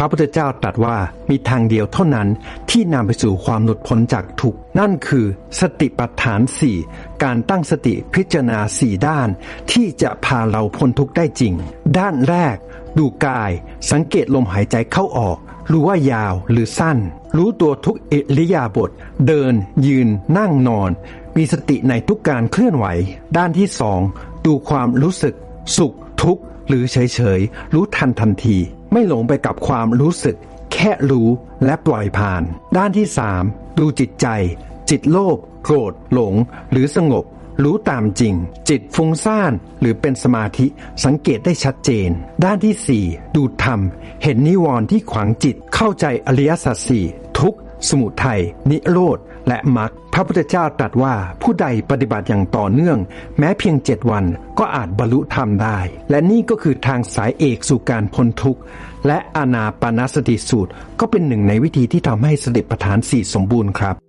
พระพุทธเจ้าตรัสว่ามีทางเดียวเท่านั้นที่นำไปสู่ความหลุดพ้นจากทุกข์นั่นคือ สติปัฏฐานสี่การตั้งสติพิจารณาสี่ด้าน ที่จะพาเราพ้นทุกข์ได้จริง ด้านแรก ดูกาย สังเกตลมหายใจเข้าออก รู้ว่ายาวหรือสั้น รู้ตัวทุกเอริยาบถเดิน ยืน นั่งนอน มีสติในทุกการเคลื่อนไหว ด้านที่สองดูความรู้สึก สุขทุกข์หรือเฉยๆ รู้ทันทันที ไม่หลงไปกับความรู้สึก แค่รู้และปล่อยผ่าน ด้านที่สามดูจิตใจ จิตโลภโกรธ หลง หรือสงบ รู้ตามจริง จิตฟุ้งซ่าน หรือเป็นสมาธิสังเกตได้ชัดเจน ด้านที่สี่ดูธรรม เห็นนิวรณ์ที่ขวางจิตเข้าใจอริยสัจสี่ สมุทัย นิโรธ และมรรค พระพุทธเจ้าตรัสว่าผู้ใดปฏิบัติอย่างต่อเนื่อง แม้เพียงเจ็ดวันก็อาจบรรลุธรรมได้ และนี่ก็คือทางสายเอกสู่การพ้นทุกข์ และอานาปานสติสูตร ก็เป็นหนึ่งในวิธีที่ทำให้สติปัฏฐานสี่สมบูรณ์ครับ